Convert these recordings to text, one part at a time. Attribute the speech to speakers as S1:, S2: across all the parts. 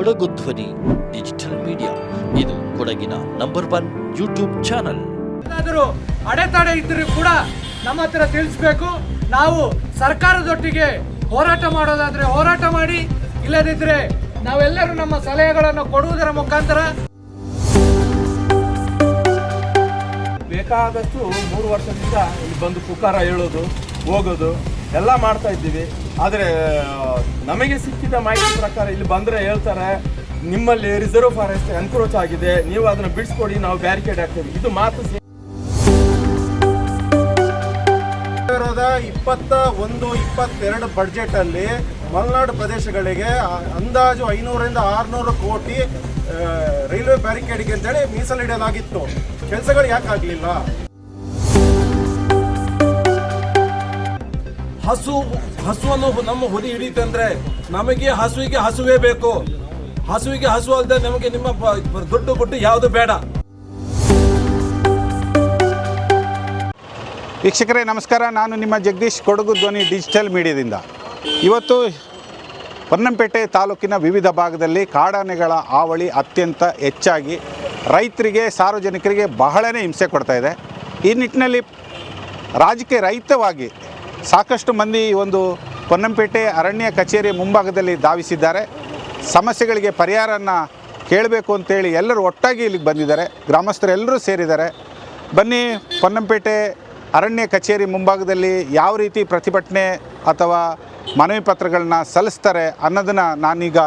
S1: ಕೊಡಗು ಧ್ವನಿ digital media. ಇದು ಕೊಡಗಿನ ನಂಬರ್ ಒನ್ ಯೂಟ್ಯೂಬ್ ಚಾನಲ್.
S2: ಏನಾದರೂ ಅಡೆತಡೆ ಇದ್ರೆ ಕೂಡ ನಮ್ಮ ಹತ್ರ ತಿಳಿಸ್ಬೇಕು. ನಾವು ಸರ್ಕಾರದೊಟ್ಟಿಗೆ ಹೋರಾಟ ಮಾಡೋದಾದ್ರೆ ಹೋರಾಟ ಮಾಡಿ ಇಲ್ಲದಿದ್ರೆ ನಾವೆಲ್ಲರೂ ನಮ್ಮ ಸಲಹೆಗಳನ್ನು ಕೊಡುವುದರ ಮುಖಾಂತರ.
S3: ಬೇಕಾದಷ್ಟು ಮೂರು ವರ್ಷದಿಂದ ಇಲ್ಲಿ ಬಂದು ಪುಕಾರ ಹೇಳೋದು ಹೋಗೋದು. ಎಲ್ಲ ಮಾಡ್ತಾ ಇದ್ದೀವಿ. ಆದರೆ ನಮಗೆ ಸಿಕ್ಕಿದ ಮಾಹಿತಿ ಪ್ರಕಾರ ಇಲ್ಲಿ ಬಂದರೆ ಹೇಳ್ತಾರೆ, ನಿಮ್ಮಲ್ಲಿ ರಿಸರ್ವ್ ಫಾರೆಸ್ಟ್ ಎನ್ಕ್ರೋಚ್ ಆಗಿದೆ, ನೀವು ಅದನ್ನು ಬಿಡಿಸ್ಕೊಡಿ, ನಾವು ಬ್ಯಾರಿಕೇಡ್ ಹಾಕ್ತೀವಿ. ಇದು ಮಾತು
S4: ಸಾವಿರದ ಇಪ್ಪತ್ತ ಒಂದು, ಇಪ್ಪತ್ತೆರಡು ಬಡ್ಜೆಟ್ ಅಲ್ಲಿ ಮಲೆನಾಡು ಪ್ರದೇಶಗಳಿಗೆ ಅಂದಾಜು ಐನೂರರಿಂದ ಆರುನೂರು ಕೋಟಿ ರೈಲ್ವೆ ಬ್ಯಾರಿಕೇಡ್ಗೆ ಅಂತೇಳಿ ಮೀಸಲಿಡಲಾಗಿತ್ತು. ಕೆಲಸಗಳು ಯಾಕೆ
S5: ಹಸು ಹಸುವನ್ನು ನಮ್ಮ ಹುಲಿ ಹಿಡಿತಂದ್ರೆ ನಮಗೆ ಹಸುವಿಗೆ ಹಸುವೇ ಬೇಕು. ಹಸುವಿಗೆ ಹಸು ಅಲ್ಲದೆ ನಮಗೆ ನಿಮ್ಮ ದುಡ್ಡು ಗುಡ್ಡು ಯಾವುದು ಬೇಡ.
S6: ವೀಕ್ಷಕರೇ, ನಮಸ್ಕಾರ. ನಾನು ನಿಮ್ಮ ಜಗದೀಶ್ ಕೊಡಗು ಧ್ವನಿ ಡಿಜಿಟಲ್ ಮೀಡಿಯಾದಿಂದ. ಇವತ್ತು ಹೊನ್ನಂಪೇಟೆ ತಾಲೂಕಿನ ವಿವಿಧ ಭಾಗದಲ್ಲಿ ಕಾಡಾನೆಗಳ ಹಾವಳಿ ಅತ್ಯಂತ ಹೆಚ್ಚಾಗಿ ರೈತರಿಗೆ, ಸಾರ್ವಜನಿಕರಿಗೆ ಬಹಳನೇ ಹಿಂಸೆ ಕೊಡ್ತಾಯಿದೆ ಈ ನಿಟ್ಟಿನಲ್ಲಿ ರಾಜಕೀಯ ರಹಿತವಾಗಿ ಸಾಕಷ್ಟು ಮಂದಿ ಒಂದು ಪೊನ್ನಂಪೇಟೆ ಅರಣ್ಯ ಕಚೇರಿ ಮುಂಭಾಗದಲ್ಲಿ ಧಾವಿಸಿದ್ದಾರೆ. ಸಮಸ್ಯೆಗಳಿಗೆ ಪರಿಹಾರನ ಕೇಳಬೇಕು ಅಂತೇಳಿ ಎಲ್ಲರೂ ಒಟ್ಟಾಗಿ ಇಲ್ಲಿಗೆ ಬಂದಿದ್ದಾರೆ. ಗ್ರಾಮಸ್ಥರೆಲ್ಲರೂ ಸೇರಿದ್ದಾರೆ. ಬನ್ನಿ ಪೊನ್ನಂಪೇಟೆ ಅರಣ್ಯ ಕಚೇರಿ ಮುಂಭಾಗದಲ್ಲಿ ಯಾವ ರೀತಿ ಪ್ರತಿಭಟನೆ ಅಥವಾ ಮನವಿ ಪತ್ರಗಳನ್ನ ಸಲ್ಲಿಸ್ತಾರೆ ಅನ್ನೋದನ್ನು ನಾನೀಗ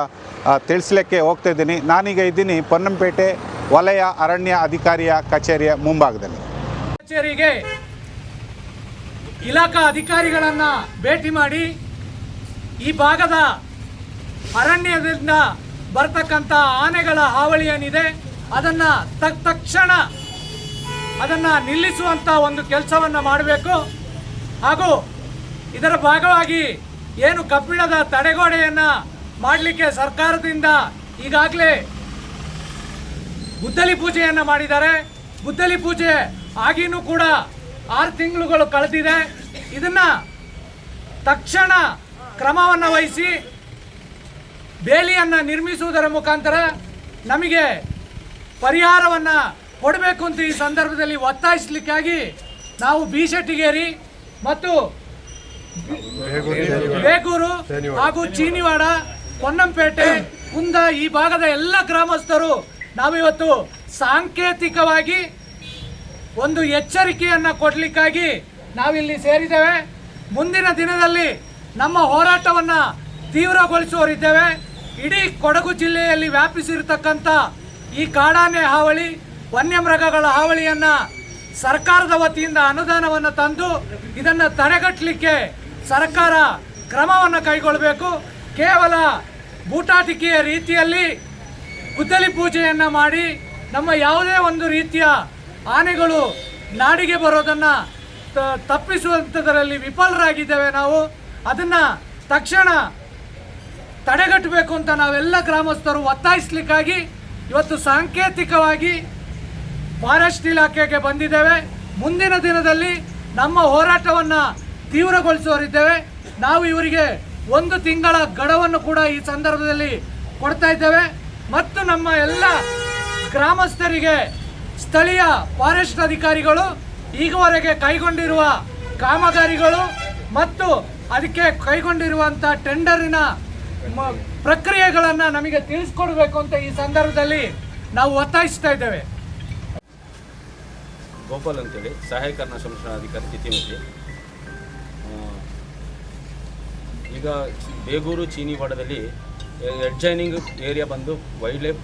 S6: ತಿಳಿಸ್ಲಿಕ್ಕೆ ಹೋಗ್ತಾ ಇದ್ದೀನಿ. ನಾನೀಗ ಇದ್ದೀನಿ ಪೊನ್ನಂಪೇಟೆ ವಲಯ ಅರಣ್ಯ ಅಧಿಕಾರಿಯ ಕಚೇರಿಯ ಮುಂಭಾಗದಲ್ಲಿ.
S2: ಕಚೇರಿಗೆ ಇಲಾಖಾ ಅಧಿಕಾರಿಗಳನ್ನು ಭೇಟಿ ಮಾಡಿ ಈ ಭಾಗದ ಅರಣ್ಯದಿಂದ ಬರ್ತಕ್ಕಂಥ ಆನೆಗಳ ಹಾವಳಿ ಏನಿದೆ, ಅದನ್ನು ತಕ್ ತಕ್ಷಣ ಅದನ್ನು ನಿಲ್ಲಿಸುವಂಥ ಒಂದು ಕೆಲಸವನ್ನು ಮಾಡಬೇಕು. ಹಾಗೂ ಇದರ ಭಾಗವಾಗಿ ಏನು ಕಬ್ಬಿಣದ ತಡೆಗೋಡೆಯನ್ನು ಮಾಡಲಿಕ್ಕೆ ಸರ್ಕಾರದಿಂದ ಈಗಾಗಲೇ ಗುದ್ದಲಿ ಪೂಜೆಯನ್ನು ಮಾಡಿದ್ದಾರೆ. ಗುದ್ದಲಿ ಪೂಜೆ ಆಗಿನೂ ಕೂಡ ಆರು ತಿಂಗಳುಗಳು ಕಳೆದಿದೆ. ಇದನ್ನ ತಕ್ಷಣ ಕ್ರಮವನ್ನು ವಹಿಸಿ ಬೇಲಿಯನ್ನು ನಿರ್ಮಿಸುವುದರ ಮುಖಾಂತರ ನಮಗೆ ಪರಿಹಾರವನ್ನು ಕೊಡಬೇಕು ಅಂತ ಈ ಸಂದರ್ಭದಲ್ಲಿ ಒತ್ತಾಯಿಸಲಿಕ್ಕಾಗಿ ನಾವು ಬಿಶೆಟ್ಟಿಗೇರಿ ಮತ್ತು ಬೇಗೂರು ಹಾಗೂ ಚೀನಿವಾಡ, ಪೊನ್ನಂಪೇಟೆ, ಕುಂದ ಈ ಭಾಗದ ಎಲ್ಲ ಗ್ರಾಮಸ್ಥರು ನಾವಿವತ್ತು ಸಾಂಕೇತಿಕವಾಗಿ ಒಂದು ಎಚ್ಚರಿಕೆಯನ್ನು ಕೊಡಲಿಕ್ಕಾಗಿ ನಾವಿಲ್ಲಿ ಸೇರಿದ್ದೇವೆ. ಮುಂದಿನ ದಿನದಲ್ಲಿ ನಮ್ಮ ಹೋರಾಟವನ್ನು ತೀವ್ರಗೊಳಿಸುವರಿದ್ದೇವೆ ಇಡೀ ಕೊಡಗು ಜಿಲ್ಲೆಯಲ್ಲಿ ವ್ಯಾಪಿಸಿರತಕ್ಕಂಥ ಈ ಕಾಡಾನೆ ಹಾವಳಿ, ವನ್ಯಮೃಗಗಳ ಹಾವಳಿಯನ್ನು ಸರ್ಕಾರದ ವತಿಯಿಂದ ಅನುದಾನವನ್ನು ತಂದು ಇದನ್ನು ತಡೆಗಟ್ಟಲಿಕ್ಕೆ ಸರ್ಕಾರ ಕ್ರಮವನ್ನು ಕೈಗೊಳ್ಳಬೇಕು. ಕೇವಲ ಬೂಟಾಟಿಕೆಯ ರೀತಿಯಲ್ಲಿ ಗುದ್ದಲಿ ಪೂಜೆಯನ್ನು ಮಾಡಿ ನಮ್ಮ ಯಾವುದೇ ಒಂದು ರೀತಿಯ ಆನೆಗಳು ನಾಡಿಗೆ ಬರೋದನ್ನು ತ- ತಪ್ಪಿಸುವಂಥದ್ರಲ್ಲಿ ವಿಫಲರಾಗಿದ್ದೇವೆ ನಾವು. ಅದನ್ನು ತಕ್ಷಣ ತಡೆಗಟ್ಟಬೇಕು ಅಂತ ನಾವೆಲ್ಲ ಗ್ರಾಮಸ್ಥರು ಒತ್ತಾಯಿಸ್ಲಿಕ್ಕಾಗಿ ಇವತ್ತು ಸಾಂಕೇತಿಕವಾಗಿ ಫಾರೆಸ್ಟ್ ಇಲಾಖೆಗೆ ಬಂದಿದ್ದೇವೆ. ಮುಂದಿನ ದಿನದಲ್ಲಿ ನಮ್ಮ ಹೋರಾಟವನ್ನು ತೀವ್ರಗೊಳಿಸುವರಿದ್ದೇವೆ ನಾವು ಇವರಿಗೆ ಒಂದು ತಿಂಗಳ ಗಡವನ್ನು ಕೂಡ ಈ ಸಂದರ್ಭದಲ್ಲಿ ಕೊಡ್ತಾ ಇದ್ದೇವೆ. ಮತ್ತು ನಮ್ಮ ಎಲ್ಲ ಗ್ರಾಮಸ್ಥರಿಗೆ ಸ್ಥಳೀಯ ಫಾರೆಸ್ಟ್ ಅಧಿಕಾರಿಗಳು ಈಗವರೆಗೆ ಕೈಗೊಂಡಿರುವ ಕಾಮಗಾರಿಗಳು ಮತ್ತು ಅದಕ್ಕೆ ಕೈಗೊಂಡಿರುವಂಥ ಟೆಂಡರಿನ ಪ್ರಕ್ರಿಯೆಗಳನ್ನು ನಮಗೆ ತಿಳಿಸ್ಕೊಡ್ಬೇಕು ಅಂತ ಈ ಸಂದರ್ಭದಲ್ಲಿ ನಾವು ಒತ್ತಾಯಿಸ್ತಾ ಇದ್ದೇವೆ.
S7: ಗೋಪಾಲ್ ಅಂತೇಳಿ ಸಹಾಯಕ ಅರಣ್ಯ ಸಂರಕ್ಷಣಾಧಿಕಾರಿ ತಿತಿಮತಿ ಈಗ ಬೇಗೂರು ಚೀನಿವಾಡದಲ್ಲಿ ಎಡ್ಜೈನಿಂಗ್ ಏರಿಯಾ ಬಂದು ವೈಲ್ಡ್ ಲೈಫ್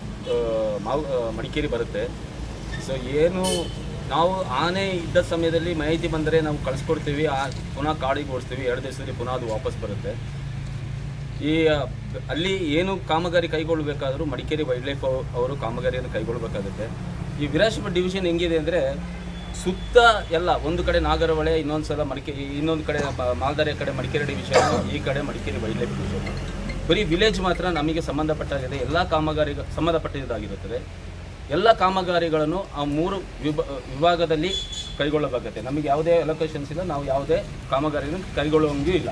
S7: ಮಾವು ಮಡಿಕೇರಿ ಬರುತ್ತೆ. ಸೊ ಏನು ನಾವು ಆನೆ ಇದ್ದ ಸಮಯದಲ್ಲಿ ಮಾಹಿತಿ ಬಂದರೆ ನಾವು ಕಳಿಸ್ಕೊಡ್ತೀವಿ, ಆ ಪುನಃ ಕಾಡಿಗೆ ಓಡಿಸ್ತೀವಿ ಎರಡು ದಿವಸದಲ್ಲಿ ಪುನಃ ಅದು ವಾಪಸ್ ಬರುತ್ತೆ. ಈ ಅಲ್ಲಿ ಏನು ಕಾಮಗಾರಿ ಕೈಗೊಳ್ಳಬೇಕಾದರೂ ಮಡಿಕೇರಿ ವೈಲ್ಡ್ ಲೈಫ್ ಅವರು ಕಾಮಗಾರಿಯನ್ನು ಕೈಗೊಳ್ಳಬೇಕಾಗುತ್ತೆ. ಈ ವಿರಾಶಪ ಡಿವಿಷನ್ ಹೆಂಗಿದೆ ಅಂದರೆ, ಸುತ್ತ ಎಲ್ಲ, ಒಂದು ಕಡೆ ನಾಗರಹೊಳೆ, ಇನ್ನೊಂದು ಸಲ ಮಡಿಕೆ, ಇನ್ನೊಂದು ಕಡೆ ಮಾಲ್ದಾರಿಯ ಮಾಲ್ದಾರೆ ಕಡೆ ಮಡಿಕೇರಿ ಡಿವಿಷನ್, ಈ ಕಡೆ ಮಡಿಕೇರಿ ವೈಲ್ಡ್ ಲೈಫ್ ಡಿವಿಷನ್. ಬರೀ ವಿಲೇಜ್ ಮಾತ್ರ ನಮಗೆ ಸಂಬಂಧಪಟ್ಟಾಗಿದೆ ಎಲ್ಲ ಕಾಮಗಾರಿ ಸಂಬಂಧಪಟ್ಟಿದ್ದಾಗಿರುತ್ತದೆ ಎಲ್ಲ ಕಾಮಗಾರಿಗಳನ್ನು ಆ ಮೂರು ವಿಭ, ವಿಭಾಗದಲ್ಲಿ ಕೈಗೊಳ್ಳಬೇಕಾಗುತ್ತೆ. ನಮಗೆ ಯಾವುದೇ ಅಲೊಕೇಶನ್ಸ್ ಇಲ್ಲ, ನಾವು ಯಾವುದೇ ಕಾಮಗಾರಿಗಳನ್ನು ಕೈಗೊಳ್ಳುವಂಗೂ ಇಲ್ಲ.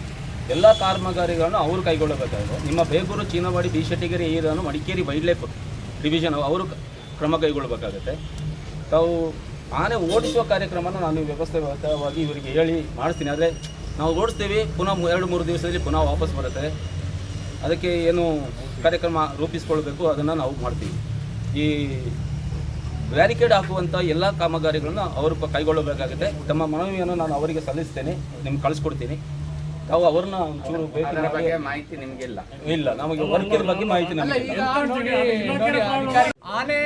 S7: ಎಲ್ಲ ಕಾಮಗಾರಿಗಳನ್ನು ಅವರು ಕೈಗೊಳ್ಳಬೇಕಾಗಿದೆ ನಿಮ್ಮ ಬೇಗೂರು, ಚೀನವಾಡಿ ಬಿ ಶೆಟ್ಟಿಗೆರೆ ಏರಿಯಾನು ಮಡಿಕೇರಿ ವೈಲ್ಡ್ ಲೈಫ್ ಡಿವಿಷನ್ ಅವರು ಕ್ರಮ ಕೈಗೊಳ್ಳಬೇಕಾಗತ್ತೆ. ತಾವು ಆನೆ ಓಡಿಸುವ ಕಾರ್ಯಕ್ರಮನ ನಾನು ವ್ಯವಸ್ಥೆವಾಗಿ ಇವರಿಗೆ ಹೇಳಿ ಮಾಡಿಸ್ತೀನಿ. ಆದರೆ ನಾವು ಓಡಿಸ್ತೀವಿ, ಪುನಃ ಎರಡು, ಮೂರು ದಿವಸದಲ್ಲಿ ಪುನಃ ವಾಪಸ್ ಬರುತ್ತೆ. ಅದಕ್ಕೆ ಏನು ಕಾರ್ಯಕ್ರಮ ರೂಪಿಸ್ಕೊಳ್ಬೇಕು, ಅದನ್ನು ನಾವು ಮಾಡ್ತೀವಿ. ಈ ಬ್ಯಾರಿಕೇಡ್ ಹಾಕುವಂಥ ಎಲ್ಲ ಕಾಮಗಾರಿಗಳನ್ನು ಅವರು ಕೈಗೊಳ್ಳಬೇಕಾಗುತ್ತೆ. ತಮ್ಮ ಮನವಿಯನ್ನು ನಾನು ಅವರಿಗೆ ಸಲ್ಲಿಸ್ತೇನೆ. ನಿಮ್ಗೆ ಕಳಿಸ್ಕೊಡ್ತೀನಿ. ತಾವು ಅವ್ರನ್ನ ಒಂಚೂರು ಬೇಕು
S8: ಮಾಹಿತಿ ನಿಮಗಿಲ್ಲ.
S7: ಇಲ್ಲ ನಮಗೆ ವರ್ಕಿನ ಬಗ್ಗೆ ಮಾಹಿತಿ ನಮಗೆ
S2: ಆನೆ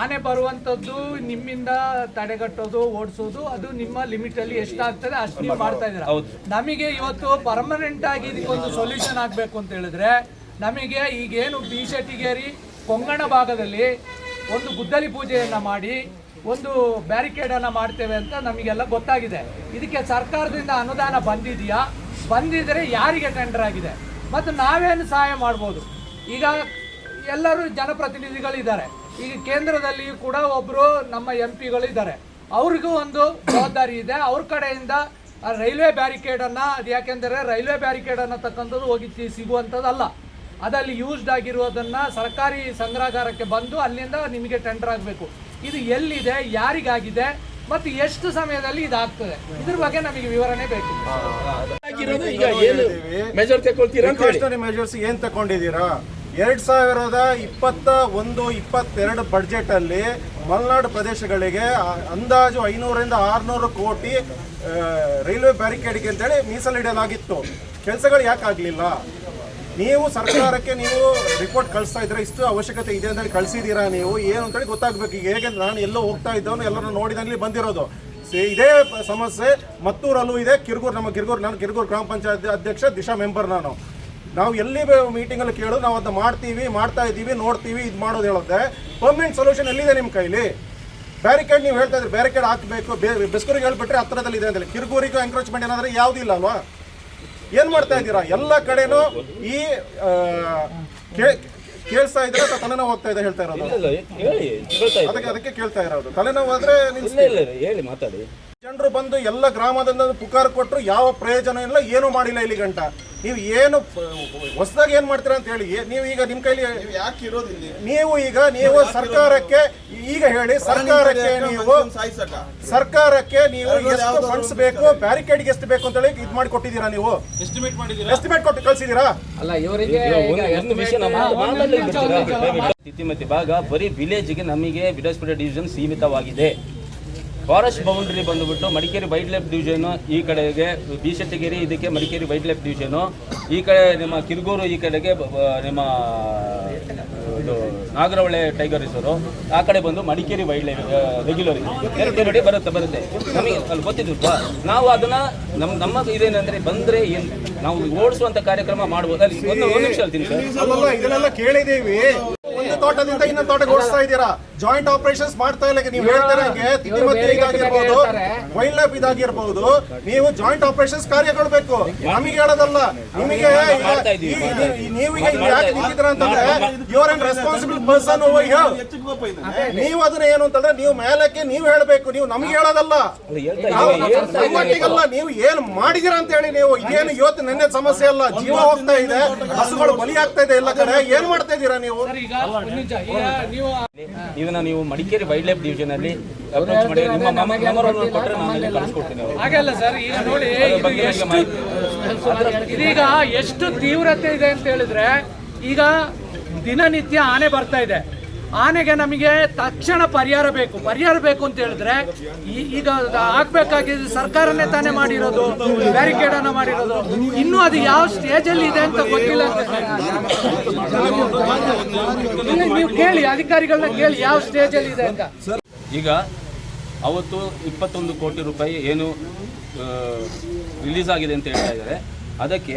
S2: ಆನೆ ಬರುವಂತದ್ದು ನಿಮ್ಮಿಂದ ತಡೆಗಟ್ಟೋದು ಓಡಿಸೋದು ಅದು ನಿಮ್ಮ ಲಿಮಿಟ್ ಅಲ್ಲಿ ಎಷ್ಟಾಗ್ತದೆ ಅಷ್ಟು ನೀವು ಮಾಡ್ತಾ ಇದ್ದೀರಾ.
S7: ಹೌದು.
S2: ನಮಗೆ ಇವತ್ತು ಪರ್ಮನೆಂಟ್ ಆಗಿ ಇದಕ್ಕೊಂದು ಸೊಲ್ಯೂಷನ್ ಆಗಬೇಕು ಅಂತ ಹೇಳಿದ್ರೆ ನಮಗೆ ಈಗೇನು ಬಿ ಶೆಟ್ಟಿಗೇರಿ ಕೊಂಗಣ ಭಾಗದಲ್ಲಿ ಒಂದು ಗುದ್ದಲಿ ಪೂಜೆಯನ್ನು ಮಾಡಿ, ಒಂದು ಬ್ಯಾರಿಕೇಡನ್ನು ಮಾಡ್ತೇವೆ ಅಂತ ನಮಗೆಲ್ಲ ಗೊತ್ತಾಗಿದೆ. ಇದಕ್ಕೆ ಸರ್ಕಾರದಿಂದ ಅನುದಾನ ಬಂದಿದೆಯಾ? ಬಂದಿದ್ದರೆ ಯಾರಿಗೆ ಟೆಂಡರ್ ಆಗಿದೆ ಮತ್ತು ನಾವೇನು ಸಹಾಯ ಮಾಡ್ಬೋದು? ಈಗ ಎಲ್ಲರೂ ಜನಪ್ರತಿನಿಧಿಗಳಿದ್ದಾರೆ. ಈಗ ಕೇಂದ್ರದಲ್ಲಿ ಕೂಡ ಒಬ್ಬರು ನಮ್ಮ ಎಂ ಪಿಗಳಿದ್ದಾರೆ. ಅವ್ರಿಗೂ ಒಂದು ಜವಾಬ್ದಾರಿ ಇದೆ. ಅವ್ರ ಕಡೆಯಿಂದ ರೈಲ್ವೆ ಬ್ಯಾರಿಕೇಡನ್ನು, ಅದು ಯಾಕೆಂದರೆ ರೈಲ್ವೆ ಬ್ಯಾರಿಕೇಡನ್ನು ತಕ್ಕಂಥದ್ದು ಹೋಗಿ ಸಿಗುವಂಥದ್ದಲ್ಲ. ಅದಲ್ಲಿ ಯೂಸ್ಡ್ ಆಗಿರುವುದನ್ನು ಸರ್ಕಾರಿ ಸಂಗ್ರಹಾಗಾರಕ್ಕೆ ಬಂದು ಅಲ್ಲಿಂದ ನಿಮಗೆ ಟೆಂಡರ್ ಆಗಬೇಕು. ಇದು ಎಲ್ಲಿದೆ ಯಾರಿಗಾಗಿದೆ ಮತ್ತು ಎಷ್ಟು ಸಮಯದಲ್ಲಿ ಇದಾಗ್ತದೆ. ಇದ್ರ ಬಗ್ಗೆ ನಮಗೆ ವಿವರಣೆ ಬೇಕು.
S3: ಮೆಜರ್
S4: ಮೆಜರ್ಸ್ ಏನು ತಗೊಂಡಿದ್ದೀರಾ ಎರಡ್ ಸಾವಿರದ ಇಪ್ಪತ್ತ ಒಂದು ಇಪ್ಪತ್ತೆರಡು ಬಡ್ಜೆಟ್ ಅಲ್ಲಿ ಮಲೆನಾಡು ಪ್ರದೇಶಗಳಿಗೆ ಅಂದಾಜು ಐನೂರಿಂದ ಆರ್ನೂರು ಕೋಟಿ ರೈಲ್ವೆ ಬ್ಯಾರಿಕೇಡ್ಗೆ ಅಂತೇಳಿ ಮೀಸಲಿಡಲಾಗಿತ್ತು. ಕೆಲಸಗಳು ಯಾಕೆ ಆಗಲಿಲ್ಲ ನೀವು ಸರ್ಕಾರಕ್ಕೆ ನೀವು ರಿಪೋರ್ಟ್ ಕಳಿಸ್ತಾ ಇದ್ರೆ ಇಷ್ಟು ಅವಶ್ಯಕತೆ ಇದೆ ಅಂತ ಕಳಿಸಿದ್ದೀರಾ ನೀವು? ಏನು ಅಂತೇಳಿ ಗೊತ್ತಾಗ್ಬೇಕು. ಈಗ ಹೇಗೆ ನಾನು ಎಲ್ಲೋ ಹೋಗ್ತಾ ಇದ್ದವನು ಎಲ್ಲರೂ ನೋಡಿದಲ್ಲಿ ಬಂದಿರೋದು. ಇದೇ ಸಮಸ್ಯೆ ಮತ್ತೂರಲ್ಲೂ ಇದೆ. ಕಿರ್ಗೂರ್, ನಮ್ಮ ಕಿರ್ಗೂರ್, ನಾನು ಕಿರ್ಗೂರ್ ಗ್ರಾಮ ಪಂಚಾಯತ್ ಅಧ್ಯಕ್ಷ, ದಿಶಾ ಮೆಂಬರ್ ನಾನು. ನಾವು ಎಲ್ಲಿ ಮೀಟಿಂಗಲ್ಲಿ ಕೇಳೋದು ನಾವು ಅದನ್ನ ಮಾಡ್ತೀವಿ, ಮಾಡ್ತಾ ಇದ್ದೀವಿ, ನೋಡ್ತೀವಿ, ಇದು ಮಾಡೋದು ಹೇಳುತ್ತೆ ಪರ್ಮನೆಂಟ್ ಸೊಲ್ಯೂಷನ್ ಎಲ್ಲಿದೆ ನಿಮ್ಮ ಕೈಲಿ? ಬ್ಯಾರಿಕೇಡ್ ನೀವು ಹೇಳ್ತಾ ಇದ್ರಿ ಬ್ಯಾರಿಕೇಡ್ ಹಾಕಬೇಕು. ಬೆಸ್ಕೂರಿಗೆ ಹೇಳ್ಬಿಟ್ರೆ ಹತ್ರದಲ್ಲಿ ಇದೆ ಅಂತೇಳಿ ಕಿರ್ಗೂರಿಗೂ ಎಂಕ್ರೋಚ್ಮೆಂಟ್ ಏನಾದ್ರೆ ಯಾವುದೂ ಇಲ್ಲ ಅಲ್ವಾ? ಏನ್ ಮಾಡ್ತಾ ಇದ್ದೀರಾ? ಎಲ್ಲ ಕಡೆನೂ ಈ ಕೇಳ್ತಾ ಇದ್ರೆ ಅಥವಾ ತಲೆನೋವು ಹೋಗ್ತಾ ಇದೆ ಹೇಳ್ತಾ ಇರೋದು?
S7: ಹೇಳಿ.
S4: ಅದಕ್ಕೆ ಅದಕ್ಕೆ ಕೇಳ್ತಾ ಇರೋದು. ತಲೆನೋವು ಆದ್ರೆ
S7: ಹೇಳಿ ಮಾತಾಡಿ.
S4: ಜನರು ಬಂದು ಎಲ್ಲ ಗ್ರಾಮದಿಂದ ಪುಕಾರ್ ಕೊಟ್ಟರು ಯಾವ ಪ್ರಯೋಜನ ಇಲ್ಲ ಏನು ಮಾಡಿಲ್ಲ ಇಲ್ಲಿ ಗಂಟ. ನೀವು ಏನು ಹೊಸದಾಗಿ ಏನು ಮಾಡ್ತೀರಾ ಅಂತ ಹೇಳಿ ನೀವು ಈಗ ನಿಮ್ಮ ಕೈಲಿ ಯಾಕೆ ಇರೋದಿಲ್ಲ ನೀವು ಈಗ ನೀವು ಸರ್ಕಾರಕ್ಕೆ ಈಗ ಹೇಳಿ ಸರ್ಕಾರಕ್ಕೆ ನೀವು ಸರ್ಕಾರಕ್ಕೆ ನೀವು ಎಷ್ಟು ಫಂಡ್ಸ್ ಬೇಕು ಬ್ಯಾರಿಕೇಡ್ಗೆ ಎಷ್ಟು ಬೇಕು ಅಂತ ಹೇಳಿ ಇದು ಮಾಡಿ ಕೊಟ್ಟಿದ್ದೀರಾ ನೀವು? ಎಸ್ಟಿಮೇಟ್ ಮಾಡಿದ್ದೀರಾ? ಎಸ್ಟಿಮೇಟ್ ಕೊಟ್ಟು ಕಳಿಸಿದ್ದೀರಾ?
S8: ಅಲ್ಲ ಇವರಿಗೆ
S7: ಭಾಗ ಬರೀ ವಿಲೇಜ್ಗೆ ನಮಗೆ ವಿಲಾಸ್ಪುರ ಡಿವಿಷನ್ ಸೀಮಿತವಾಗಿದೆ. ಫಾರೆಸ್ಟ್ ಬೌಂಡ್ರಿ ಬಂದುಬಿಟ್ಟು ಮಡಿಕೇರಿ ವೈಲ್ಡ್ ಲೈಫ್ ಡಿವಿಷನ್ ಈ ಕಡೆಗೆ ಬಿ ಇದಕ್ಕೆ ಮಡಿಕೇರಿ ವೈಲ್ಡ್ ಲೈಫ್ ಡಿವಿಷನ್ ಈ ಕಡೆ ನಿಮ್ಮ ಕಿರ್ಗೂರು, ಈ ಕಡೆಗೆ ನಿಮ್ಮ, ಇದು, ನಾಗರಹೊಳೆ ಟೈಗರ್ ರಿಸರ್ವ್ ಆ ಕಡೆ ಬಂದು ಮಡಿಕೇರಿ ವೈಲ್ಡ್ ಲೈಫ್ ರೆಗ್ಯುಲರ್ ಎರಡು ಬರುತ್ತೆ ಬರುತ್ತೆ. ನಮಗೆ ಅಲ್ಲಿ ಗೊತ್ತಿದ್ದು ನಾವು ಅದನ್ನ ನಮ್ಮ ನಮ್ಮ ಇದೇನಂದ್ರೆ ಬಂದ್ರೆ ಏನು, ನಾವು ಓಡಿಸುವಂತ ಕಾರ್ಯಕ್ರಮ ಮಾಡ್ಬೋದು. ಅಲ್ಲಿ ಒಂದು ಒಂದು ನಿಮಿಷ ಹೇಳ್ತೀನಿ ಸರ್.
S4: ಕೇಳಿದ್ದೀವಿ. ತೋಟದಿಂದ ಇನ್ನೊಂದು ತೋಟ ಓಡಿಸ್ತಾ ಇದ್ದೀರಾ? ಜಾಯಿಂಟ್ ಆಪರೇಷನ್ಸ್ ಮಾಡ್ತಾ ಇಲ್ಲ ನೀವು ಹೇಳ್ತಾರಂಗೆ ತಿತಿಮತಿ ಇದಾಗಿರ್ಬೋದು ವೈಲ್ಡ್ ಲೈಫ್ ಇದಾಗಿರ್ಬೋದು. ನೀವು ಜಾಯಿಂಟ್ ಆಪರೇಷನ್ಸ್ ಕಾರ್ಯ ಕೊಡ್ಬೇಕು ನಮಗೆ ಹೇಳೋದಲ್ಲ. ನಿಮಗೆ ನೀವು ಈಗ ಇಲ್ಲಿ ಯಾಕೆ ನಿಂತಿದ್ದೀರಾ ಅಂತಂದ್ರೆ ಯುವರ್ ಅಂಡ್ ರೆಸ್ಪಾನ್ಸಿಬಲ್ ಪರ್ಸನ್ ನೀವು ಅದನ್ನ ಏನು ಅಂತಂದ್ರೆ ನೀವು ಮೇಲಕ್ಕೆ ನೀವು ಹೇಳಬೇಕು. ನೀವು ನಮಗೆ ಹೇಳೋದಲ್ಲ. ನೀವು ಏನು ಮಾಡಿದೀರಾ ಅಂತ ಹೇಳಿ ನೀವು ಇದೇನು ಇವತ್ತು ನಿನ್ನೆ ಸಮಸ್ಯೆ ಅಲ್ಲ. ಜೀವ ಹೋಗ್ತಾ ಇದೆ. ಹಸುಗಳು ಬಲಿ ಆಗ್ತಾ ಇದೆ ಎಲ್ಲ ಕಡೆ. ಏನ್ ಮಾಡ್ತಾ ಇದ್ದೀರಾ ನೀವು?
S7: ಇದನ್ನ ನೀವು ಮಡಿಕೇರಿ ವೈಲ್ಡ್ ಲೈಫ್ ಡಿವಿಷನ್ ಅಲ್ಲಿ ಅಪ್ರೋಚ್ ಮಾಡಿ ನಿಮ್ಮ ನಂಬರ್ ಅನ್ನು ಕೊಟ್ಟರೆ ನಾನು ಅಲ್ಲಿ ಕಳಿಸ್ಕೊಡ್ತೀನಿ.
S2: ಹಾಗಲ್ಲ ಸರ್ ಈಗ ನೋಡಿ ಇದೀಗ ಎಷ್ಟು ತೀವ್ರತೆ ಇದೆ ಅಂತ ಹೇಳಿದ್ರೆ ಈಗ ದಿನನಿತ್ಯ ಆನೆ ಬರ್ತಾ ಇದೆ. ಆನೆಗೆ ನಮಗೆ ತಕ್ಷಣ ಪರಿಹಾರ ಬೇಕು. ಪರಿಹಾರ ಬೇಕು ಅಂತ ಹೇಳಿದ್ರೆ ಈಗ ಆಗ್ಬೇಕಾಗಿದ್ದು ಸರ್ಕಾರನೇ ತಾನೇ ಮಾಡಿರೋದು ಬ್ಯಾರಿಕೇಡ್ ಅನ್ನ ಮಾಡಿರೋದು. ಇನ್ನೂ ಅದು ಯಾವ ಸ್ಟೇಜ್ ಅಲ್ಲಿ ಇದೆ ಅಂತ ಗೊತ್ತಿಲ್ಲ ನೀವು ಕೇಳಿ, ಅಧಿಕಾರಿಗಳನ್ನ ಕೇಳಿ ಯಾವ ಸ್ಟೇಜ್ ಅಲ್ಲಿ ಇದೆ ಅಂತ.
S7: ಈಗ ಅವತ್ತು ಇಪ್ಪತ್ತೊಂದು ಕೋಟಿ ರೂಪಾಯಿ ಏನು ರಿಲೀಸ್ ಆಗಿದೆ ಅಂತ ಹೇಳ್ತಾ ಇದ್ದಾರೆ. ಅದಕ್ಕೆ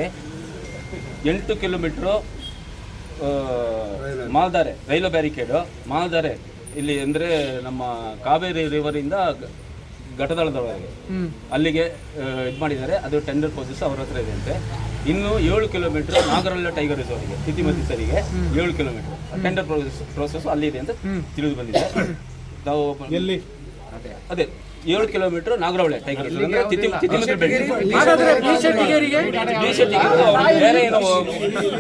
S7: ಎಂಟು ಕಿಲೋಮೀಟ್ರು ಮಾಲ್ದಾರೆ ರೈಲು ಬ್ಯಾರಿಕೇಡು. ಮಾಲ್ದಾರೆ ಇಲ್ಲಿ ಅಂದರೆ ನಮ್ಮ ಕಾವೇರಿ ರಿವರಿಂದ ಇಂದ ಘಟದಳದವರೆಗೆ. ಅಲ್ಲಿಗೆ ಇದು ಮಾಡಿದ್ದಾರೆ. ಅದು ಟೆಂಡರ್ ಪ್ರೋಸೆಸ್ ಅವ್ರ ಹತ್ರ ಇದೆ ಅಂತೆ. ಇನ್ನು ಏಳು ಕಿಲೋಮೀಟರ್ ನಾಗರಳ್ಳ ಟೈಗರ್ ರಿಸರ್ವ್ಗೆ ತಿತಿಮತಿ ಸರಿಗೆ ಏಳು ಕಿಲೋಮೀಟರ್ ಟೆಂಡರ್ ಪ್ರೋಸೆಸ್ ಪ್ರೋಸೆಸ್ ಅಲ್ಲಿದೆ ಅಂತ ತಿಳಿದು ಬಂದಿದೆ. ನಾವು ಎಲ್ಲಿ? ಅದೇ. ಏಳು ಕಿಲೋಮೀಟರ್ ನಾಗರಹೊಳೆ ಟೈಗರ್ ಅಂದ್ರೆ ತಿತಿ- ತಿತಿಮತಿ ಬೆಲ್ಟ್.
S2: ಹಾಗಾದ್ರೆ ಬಿ ಶೆಟ್ಟಿಗೇರಿಗೆ
S7: ಬಿ ಶೆಟ್ಟಿಗೆ ಅವ್ರು ಬೇರೆ ಏನೋ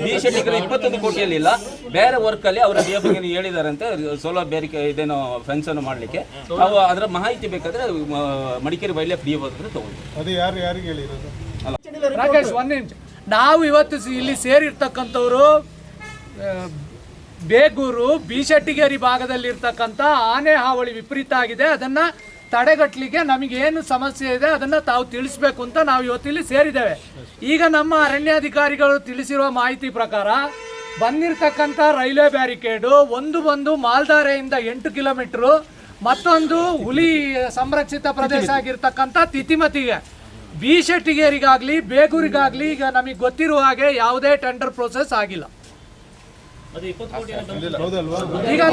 S7: ಬಿ ಶೆಟ್ಟಿಗೆ ಇಪ್ಪತ್ತೊಂದು ಕೋಟಿಯಲ್ಲಿ ಇಲ್ಲ. ಬೇರೆ ವರ್ಕ್ ಅಲ್ಲಿ ಅವರ ಡಿ ಎಫ್ ಹೇಳಿದಾರಂತೆ ಸೋಲಾರ್ ಬೇರಿಕೆ ಇದೇನೋ ಫೆನ್ಸ್ ಅನ್ನು ಮಾಡ್ಲಿಕ್ಕೆ. ನಾವು ಅದರ ಮಾಹಿತಿ ಬೇಕಾದ್ರೆ ಮ- Madikeri wildlife D F ಹತ್ರ ತಗೊಂಡು
S4: ಅದು ಯಾರು ಯಾರಿಗೆ ಹೇಳಿರೋದು?
S2: ರಾಕೇಶ್ ಒಂದ್ ನಿಮಿಷ. ನಾವು ಇವತ್ತು ಸಿ- ಇಲ್ಲಿ ಸೇರಿರ್ತಕ್ಕಂಥವ್ರು ಆ, ಬೇಗೂರು ಬಿಶೆಟ್ಟಿಗೇರಿ ಭಾಗದಲ್ಲಿ ಇರ್ತಕ್ಕಂಥ ಆನೆ ಹಾವಳಿ ವಿಪರೀತ ಆಗಿದೆ. ಅದನ್ನ ತಡೆಗಟ್ಟಲಿಕ್ಕೆ ನಮಗೇನು ಸಮಸ್ಯೆ ಇದೆ ಅದನ್ನು ತಾವು ತಿಳಿಸ್ಬೇಕು ಅಂತ ನಾವು ಇವತ್ತಿಲ್ಲಿ ಸೇರಿದ್ದೇವೆ. ಈಗ ನಮ್ಮ ಅರಣ್ಯಾಧಿಕಾರಿಗಳು ತಿಳಿಸಿರುವ ಮಾಹಿತಿ ಪ್ರಕಾರ ಬಂದಿರತಕ್ಕಂಥ ರೈಲ್ವೆ ಬ್ಯಾರಿಕೇಡು ಒಂದು ಬಂದು ಮಾಲ್ದಾರೆಯಿಂದ ಎಂಟು ಕಿಲೋಮೀಟ್ರು, ಮತ್ತೊಂದು ಹುಲಿ ಸಂರಕ್ಷಿತ ಪ್ರದೇಶ ಆಗಿರ್ತಕ್ಕಂಥ ತಿತಿಮತಿಗೆ. ಬಿ ಶೆಟ್ಟಿಗೇರಿಗಾಗ್ಲಿ ಬೇಗೂರಿಗಾಗಲಿ ಈಗ ನಮಗೆ ಗೊತ್ತಿರುವ ಹಾಗೆ ಯಾವುದೇ ಟೆಂಡರ್ ಪ್ರೋಸೆಸ್ ಆಗಿಲ್ಲ. ಈಗ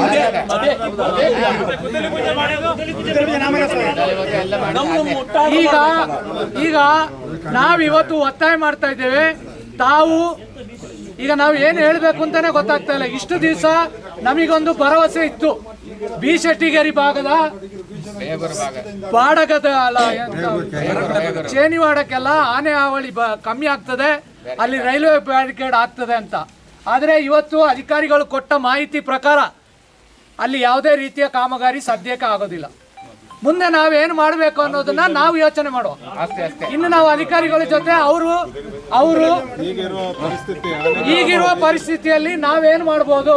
S2: ಈಗ ಈಗ ನಾವು ಇವತ್ತು ಒತ್ತಾಯ ಮಾಡ್ತಾ ಇದ್ದೇವೆ ತಾವು ಈಗ ನಾವು ಏನು ಹೇಳಬೇಕು ಅಂತಾನೆ ಗೊತ್ತಾಗ್ತಾ ಇಲ್ಲ ಇಷ್ಟು ದಿವಸ ನಮಗೊಂದು ಭರವಸೆ ಇತ್ತು ಬಿ ಶೆಟ್ಟಿಗೇರಿ ಭಾಗದ ಬಾಡಗದ ಅಲ್ಲ ಚೇನಿವಾಡಕ್ಕೆಲ್ಲ ಆನೆ ಹಾವಳಿ ಬ ಕಮ್ಮಿ ಆಗ್ತದೆ ಅಲ್ಲಿ ರೈಲ್ವೆ ಬ್ಯಾರಿಕೇಡ್ ಆಗ್ತದೆ ಅಂತ ಆದರೆ ಇವತ್ತು ಅಧಿಕಾರಿಗಳು ಕೊಟ್ಟ ಮಾಹಿತಿ ಪ್ರಕಾರ ಅಲ್ಲಿ ಯಾವುದೇ ರೀತಿಯ ಕಾಮಗಾರಿ ಸದ್ಯಕ್ಕೆ ಆಗೋದಿಲ್ಲ. ಮುಂದೆ ನಾವೇನು ಮಾಡಬೇಕು ಅನ್ನೋದನ್ನ ನಾವು ಯೋಚನೆ ಮಾಡುವ. ಇನ್ನು ನಾವು ಅಧಿಕಾರಿಗಳ ಜೊತೆ ಅವರು ಅವರು ಈಗಿರುವ ಪರಿಸ್ಥಿತಿಯಲ್ಲಿ ನಾವೇನು ಮಾಡ್ಬೋದು?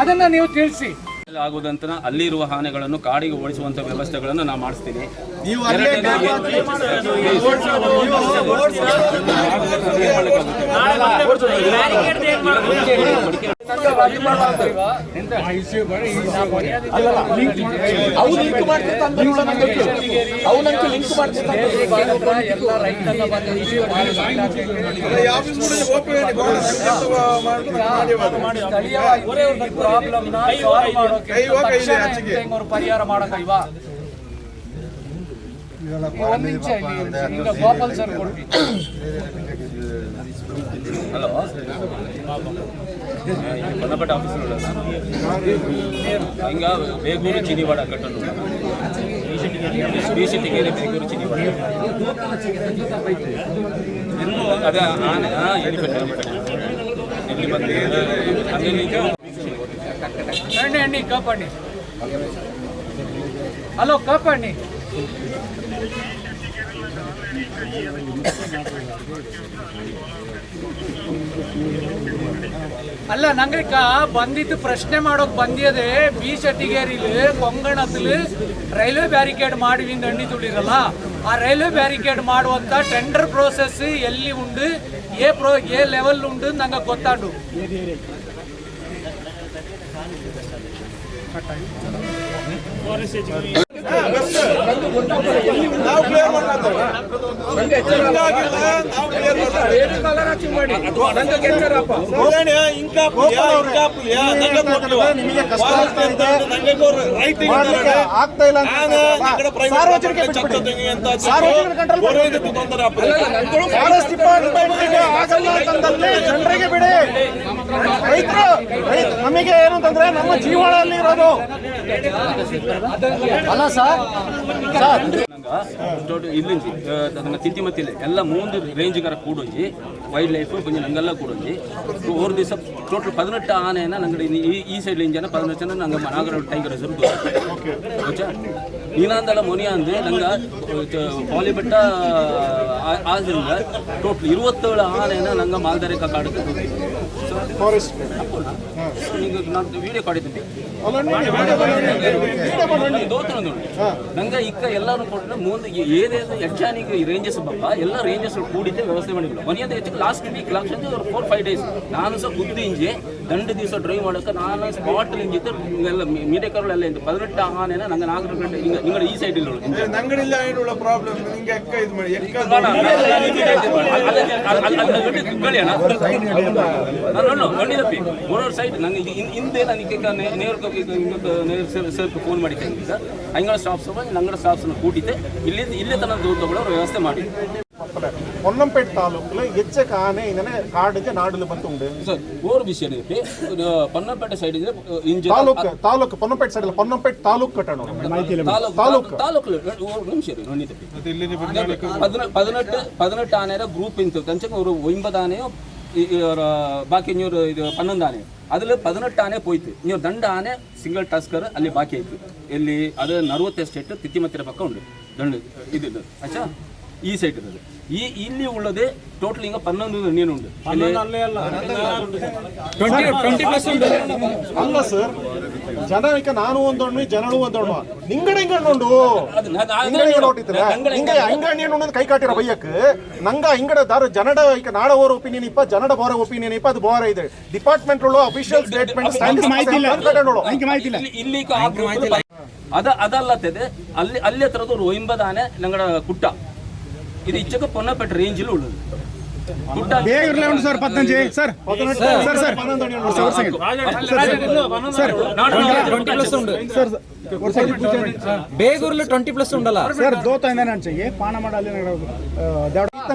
S2: ಅದನ್ನ ನೀವು ತಿಳಿಸಿ.
S7: ಆಗುದಂತ ಅಲ್ಲಿರುವ ಆನೆಗಳನ್ನು ಕಾಡಿಗೆ ಓಡಿಸುವಂತ ವ್ಯವಸ್ಥೆಗಳನ್ನು ನಾವು ಮಾಡಿಸ್ತೀನಿ.
S4: ನೀವು
S2: ಎಲ್ಲ ರೈತನ್ನ ಬಂದು ಸ್ಥಳೀಯವಾಗಿ ಪ್ರಾಬ್ಲಮ್ನ ಸಾಲ್ವ್ ಮಾಡೋಕೆ ತಕ್ಷಣ ಹೆಂಗ್ ಅವ್ರು ಪರಿಹಾರ ಮಾಡಕ್ಕಲ್ವಾ? ಒಂದ್ ನಿಮಿಷ ಇಲ್ಲಿ ಈಗ ಗೋಪಾಲ್ ಸರ್ ಕೊಡ್ತೀನಿ
S7: ಹಲೋ? ಬನ್ನಪಟ್ಟ ಆಫೀಸರ್ ಹಿಂಗ ಬೇಗೂರು ಚಿನಿವಾಡ ಕಟ್ಟಲು ಬಿ ಸಿಟಿಗೆ ಬೇಗೂರು ಚಿನಿವಾಡ ಅದೇ ಆನೆ ಹಾಂ ಎಲಿಫೆಂಟ್ ಎಲಿಫೆಂಟ್ ಇಲ್ಲಿ ಬಂದು ಅಲ್ಲಿ
S2: ನಂಗೆ ಕಾ ಬಂದಿದ್ದು ಪ್ರಶ್ನೆ ಮಾಡೋಕ್ ಬಂದಿದೆ. ಬಿ ಶೆಟ್ಟಿಗೇರಿಲಿ ಕೊಂಗಣದಲ್ಲಿ ರೈಲ್ವೆ ಬ್ಯಾರಿಕೇಡ್ ಮಾಡುವಿಂದ ಅಣ್ಣಿ ತುಳಿರಲ್ಲ. ಆ ರೈಲ್ವೆ ಬ್ಯಾರಿಕೇಡ್ ಮಾಡುವಂತ ಟೆಂಡರ್ ಪ್ರೋಸೆಸ್ ಎಲ್ಲಿ ಉಂಡು? ಏ ಪ್ರೋ ಏ ಲೆವೆಲ್ ಉಂಡು ನಂಗೆ ಗೊತ್ತಾಡು
S4: ನಾವು ಆಗ್ತಾ ಜನರಿಗೆ ಬಿಡಿ ರೈತರು ನಮಗೆ ಏನು ಅಂತಂದ್ರೆ ನಮ್ಮ ಜೀವನದಲ್ಲಿ ಇರೋದು ಅಲ್ಲ ಸರ್
S7: ಟೋಟಲ್ ಇಲ್ಲಿಂಜಿ ನನ್ನ ತಿಥಿ ಮತ್ತಿಲ್ಲ ಎಲ್ಲ ಮೂಂದು ರೇಂಜ್ಗಾರ ಕೂಡೊಂಜಿ ವೈಲ್ಡ್ ಲೈಫ್ ಕೊಂಚ ನಂಗೆಲ್ಲ ಕೂಡೊಂಜಿ ಓರ್ ದಿವಸ ಟೋಟಲ್ ಪದಿನೆಟ್ಟು ಆನೆಯನ್ನ ನಂಗಡೆ ಈ ಈ ಸೈಡ್ ಇಂಜನ ಪದಿನೆಟ್ಟು ಜನ ನಂಗೆ ನಾಗರ ಟೈಗರ್ ರಿಸರ್ವ್ ಓಚಾ ನೀನಾಂದಲ ಮೊನಿಯ ಅಂದ್ರೆ ನಂಗೆ ಪಾಲಿಬೆಟ್ಟ ಆದ್ರಿಂದ ಟೋಟಲ್ ಇರುವತ್ತೇಳು ಆನೆಯನ್ನ ನಂಗೆ ಮಾಲ್ದಾರೆ ಕಾಡಕ್ಕೆ
S4: ಫಾರೆಸ್ಟ್
S7: ನಿಂಗೆ ನಾನು ವಿಡಿಯೋ ಕಾಡಿದ್ದೀನಿ ದೋತನೊಂದು ನಂಗೆ ಇಕ್ಕ ಎಲ್ಲರೂ ಕೊಟ್ಟರೆ ಮುಂದೆ ಏನೇನು ಯಕ್ಷಾನಿಗೆ ರೇಂಜಸ್ ಬಪ್ಪ ಎಲ್ಲ ರೇಂಜಸ್ ಕೂಡಿದ್ದೆ ವ್ಯವಸ್ಥೆ ಮಾಡಿದ್ರು ಮನೆಯಿಂದ ಹೆಚ್ಚು ಲಾಸ್ಟ್ ವೀಕ್ ಲಾಸ್ಟ್ ಅಂದ್ರೆ ಫೋರ್ ಫೈವ್ ಡೇಸ್ ನಾನು ಸಹ ಬುದ್ಧಿ ಇಂಜೆ ದಂಡ ದಿವಸ ಡ್ರೈವ್ ಮಾಡೋಕೆ ನಾನು ಸ್ಪಾಟಲ್ಲಿ ಹಿಂಗಿತ್ತು ಹಿಂಗೆಲ್ಲ ಮೀರೆ ಎಲ್ಲ ಇತ್ತು ಪದಿನೆಟ್ಟು ಆನೆ ನಂಗೆ ನಾಲ್ಕು ಗಂಟೆ ಹಿಂಗೆ ನಿಂಗಡೆ ಈ ಸೈಡ್ ಇಲ್ಲ
S3: ನಂಗಡಿಲ್ಲ ಪ್ರಾಬ್ಲಮ್ ಇದು ಮಾಡಿ ಎಕ್ಕ ನಾನು ಗಂಡಿದಪ್ಪಿ ಮೂರವ್ರ
S7: ಸೈಡ್ ನಂಗೆ ಹಿಂದೆ ನನಗೆ ನೇರಕ್ಕೆ ಫೋನ್ ಮಾಡಿದ್ದೆ ಸರ್ ನಂಗಡ ಕೂಡಿತೆ ಇಲ್ಲಿಂದ ಇಲ್ಲೇ ತನಕ ದೂರ ವ್ಯವಸ್ಥೆ ಮಾಡಿ
S4: പൊന്നംപേട്ട് താലൂക്കിൽ എച്ചക്ക് ആന ഇങ്ങനെ കാടിന്റെ നാടിൽ ബന്ധമുണ്ട്
S7: ಸರ್ ಓರ್ ವಿಷಯ ಇದೆ ಪನ್ನಪೇಟೆ ಸೈಡ್ ಇದೆ ಇಂಜ
S4: ತಾಲೂಕು ತಾಲೂಕು ಪೊನ್ನಂಪೇಟ್ ಸೈಡ್ ಪೊನ್ನಂಪೇಟ್ ತಾಲೂಕು ಕಟ್ಟಣ
S7: ತಾಲೂಕು ತಾಲೂಕು ನಿಮಿಷ ರೀ ನೋಡಿ പതിനെട്ട് പതിനെട്ട് ആനയുടെ ഗ്രൂപ്പ് ഇന്ന് വെച്ചാൽ ഒരു ഒമ്പത് ആനയോ ഈ- ഈ ഒരു ബാക്കി ഇഞ്ഞൊരു ಇದು ಪನ್ನೊಂದು ಆನೆ ಅದ್ರಲ್ಲಿ ಪದಿನೆಟ್ಟು ಆನೆ ಹೋಯ್ತು ನೀವು ದಂಡ ಆನೆ ಸಿಂಗಲ್ ಟಾಸ್ಕರ್ ಅಲ್ಲಿ ಬಾಕಿ ಆಯ್ತು ಎಲ್ಲಿ ಅದು ನಲ್ವತ್ತು ಎಸ್ಟೇಟ್ ತಿತ್ತಿಮತ್ತಿರ ಪಕ್ಕ ಉಂಟು ದಂಡ ಇದು ಆಚಾ ಈ ಸೈಡ್ ಇರೋದು. ಈ ಇಲ್ಲಿ ಉಳ್ಳದೆ ಟೋಟಲ್ ಈಗ ಪನ್ನೊಂದು ನೀನುಂಟು ಉಂಟು.
S4: ಅಲ್ಲ ಸರ್ ಜನ ಈಗ ನಾನು ಒಂದೊಣ್ಣು ಜನಳು ಒಂದೊಣ್ಣು ನಿಂಗಡೆ
S7: ಹಿಂಗಣ್ಣು
S4: ಹಿಂಗಡೆ ನೋಟಿದ್ರೆ ಹಿಂಗೆ ಹಿಂಗಣ್ಣಿ ಅನ್ನೋದು ಕೈ ಕಾಟಿರ ಬಯ್ಯಕ್ಕೆ ನಂಗ ಹಿಂಗಡೆ ದಾರ ಜನಡ ಈಗ ನಾಡ ಓರ್ ಒಪಿನಿಯನ್ ಇಪ್ಪ ಜನಡ ಬೋರ ಒಪಿನಿಯನ್ ಇಪ್ಪ ಅದು ಬೋರ ಇದೆ. ಡಿಪಾರ್ಟ್ಮೆಂಟ್ ಅಫಿಷಿಯಲ್ ಸ್ಟೇಟ್ಮೆಂಟ್
S7: ಇಲ್ಲಿ. ಅದ ಅದಲ್ಲತ್ತದೆ ಅಲ್ಲಿ ಅಲ್ಲಿ ಹತ್ರದ ರೋಹಿಂಬದಾನೆ ನಂಗಡ ಕುಟ್ಟ. ಇದು ಇಚ್ಚಕ ಪೊನ್ನಪೇಟೆ ರೇಂಜಲ್ಲಿ ಉಳ್ಳದು ಕುಟ್ಟ
S8: sir ಪದ್ನಂಜಿ sir sir sir
S2: twenty plus ఉండు బేగూరులో ట్వంటీ ప్లస్ ఉండాలా
S8: ಸರ್ ದೋತ ಅಂಚೆಗೆ ಪಾನ ಮಾಡಲ್ಲಿ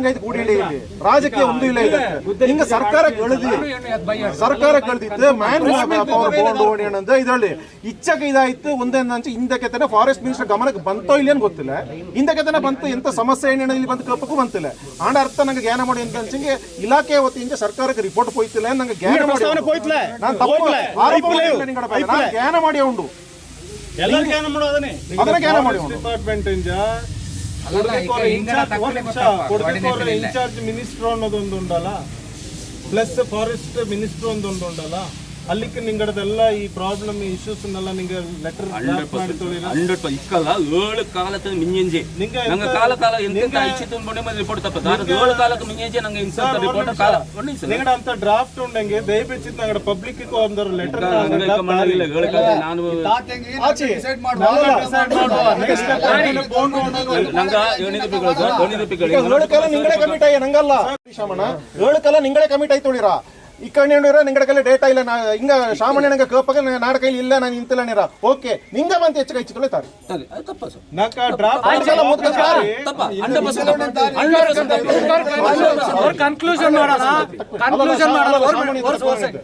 S4: ಐತೆ ಕೂಡಿಯಲ್ಲಿ ಇಲ್ಲಿ ರಾಜಕೀಯ ಒಂದು ಇಲ್ಲ ಇದಕ್ಕೆ ಹಿಂಗ ಸರ್ಕಾರ ಕಳೆದಿ ಸರ್ಕಾರ ಕಳೆದಿತ್ತು ಮ್ಯಾನ್ ಪವರ್ ಬೋರ್ಡ್ ಓಣಿ ಅಂತ ಇದರಲ್ಲಿ ಇಚ್ಚಕ್ಕೆ ಇದಾಯ್ತು ಒಂದೇನಂಚೆ ಹಿಂದಕ್ಕೆ ತಾನೆ ಫಾರೆಸ್ಟ್ ಮಿನಿಸ್ಟರ್ ಗಮನಕ್ಕೆ ಬಂತೋ ಇಲ್ಲ ಅಂತ ಗೊತ್ತಿಲ್ಲ ಹಿಂದಕ್ಕೆ ತಾನೆ ಬಂತು ಎಂತ ಸಮಸ್ಯೆ ಏನೇನು ಇಲ್ಲಿ ಬಂದು ಕಪ್ಪಕ್ಕೂ ಬಂತಿಲ್ಲ ಆಂಡ ಅರ್ಥ ನಂಗೆ ಜ್ಞಾನ ಮಾಡಿ ಅಂತ ಅನ್ಸಂಗೆ ಇಲಾಖೆ ವತಿಯಿಂದ ಸರ್ಕಾರಕ್ಕೆ ರಿಪೋರ್ಟ್ ಹೋಯ್ತಿಲ್ಲ ನಂಗೆ ಜ್ಞಾನ ಮಾಡಿ
S8: ಹೋಯ್ತಿಲ್ಲ.
S4: ನಾನು ತಪ್ಪು
S8: ಹೋಯ್ತಿಲ್ಲ.
S4: ಆರೋಪ
S8: ಐಪಿಲೆ
S4: ಮಾಡಿಲ್ಲ ನಿಂಗಡ ಬಗ್ಗೆ. ನಾನು ಜ್ಞಾನ ಮಾಡಿ ಉಂಡು
S8: ಎಲ್ಲರೂ
S4: ಅದನ್ನ. ಮಾಡಿ
S3: ಡಿಪಾರ್ಟ್ಮೆಂಟ್ ಇಂದ ಇನ್ಚಾರ್ಜ್ ಮಿನಿಸ್ಟರ್ ಅನ್ನೋದೊಂದು ಉಂಡಲ್ಲ ಪ್ಲಸ್ ಫಾರೆಸ್ಟ್ ಮಿನಿಸ್ಟರ್ ಒಂದೊಂದು ಉಂಡಲ್ಲ ಅಲ್ಲಿಕ್ಕೆ ನಿಂಗಡದೆಲ್ಲ ಈ ಪ್ರಾಬ್ಲಮ್ ಇಶ್ಯೂಸ್ ನೆಲ್ಲ ನಿಂಗೆ ಲೆಟರ್ ಮಾಡಿ ತೊಳಿರ
S7: ಹಂಡ್ರೆಡ್ ಇಕ್ಕಲ್ಲ ಏಳು ಕಾಲಕ್ಕೆ ಮಿಂಜೆಂಜೆ
S3: ನಿಂಗೆ
S7: ನಂಗೆ ಕಾಲ ಕಾಲ ಎಂತೆಂತ ಐಚಿತ್ತು ಬೊಂಡೆ ಮೇಲೆ ರಿಪೋರ್ಟ್ ತಪ್ಪ ದಾರದ ಏಳು ಕಾಲಕ್ಕೆ ಮಿಂಜೆಂಜೆ ನಂಗೆ ಇನ್ಸಂತ ರಿಪೋರ್ಟ್ ಕಾಲ
S3: ನಿಂಗಡ ಅಂತ ಡ್ರಾಫ್ಟ್ ಉಂಡಂಗೆ ದಯವಿಟ್ಟು ನಂಗಡ ಪಬ್ಲಿಕ್ಗೆ ಒಂದು ಲೆಟರ್
S7: ಹಂಗೆ ಮಾಡಲಿಲ್ಲ ಏಳು ಕಾಲ ನಾನು
S4: ಆಚೆ
S7: ನಂಗ ಏಳಿದ ಪಿಗಳು ಏಳಿದ ಪಿಗಳು
S4: ಈಗ ಏಳು ಕಾಲ ನಿಂಗಡೆ ಕಮಿಟ್ ಆಯ್ಯ ನಂಗಲ್ಲ. ಶಾಮಣ್ಣ ಏಳು ಕಾಲ ನಿಂಗಡೆ ಕಮಿಟ್ ಆಯ್ತು ಈ ಕಣ್ಣಿ ಹೇಳಿರ ನಿಂಗಡ ಕೈಲಿ ಡೇಟಾ ಇಲ್ಲ ನಾ ಹಿಂಗ ಶಾಮಣ್ಣ ನಂಗೆ ಕೇಪಕ ನಾಡ ಕೈಲಿ ಇಲ್ಲ ನಾನು ನಿಂತಿಲ್ಲ ನೀರ. ಓಕೆ ನಿಂಗ ಬಂತ ಹೆಚ್ಚು ಕೈ ತೊಳಿತಾರೆ
S7: ಸರಿ ಅದು ತಪ್ಪ ಸರ್
S3: ನಾಕ ಡ್ರಾಫ್ಟ್
S7: ತಪ್ಪ ಹಂಡ್ರೆಡ್ ಪರ್ಸೆಂಟ್ ತಪ್ಪ. ಹಂಡ್ರೆಡ್ ಪರ್ಸೆಂಟ್
S2: ಅವ್ರ ಕನ್ಕ್ಲೂಷನ್ ಮಾಡೋಣ ಕನ್ಕ್ಲೂಷನ್ ಮಾಡೋಣ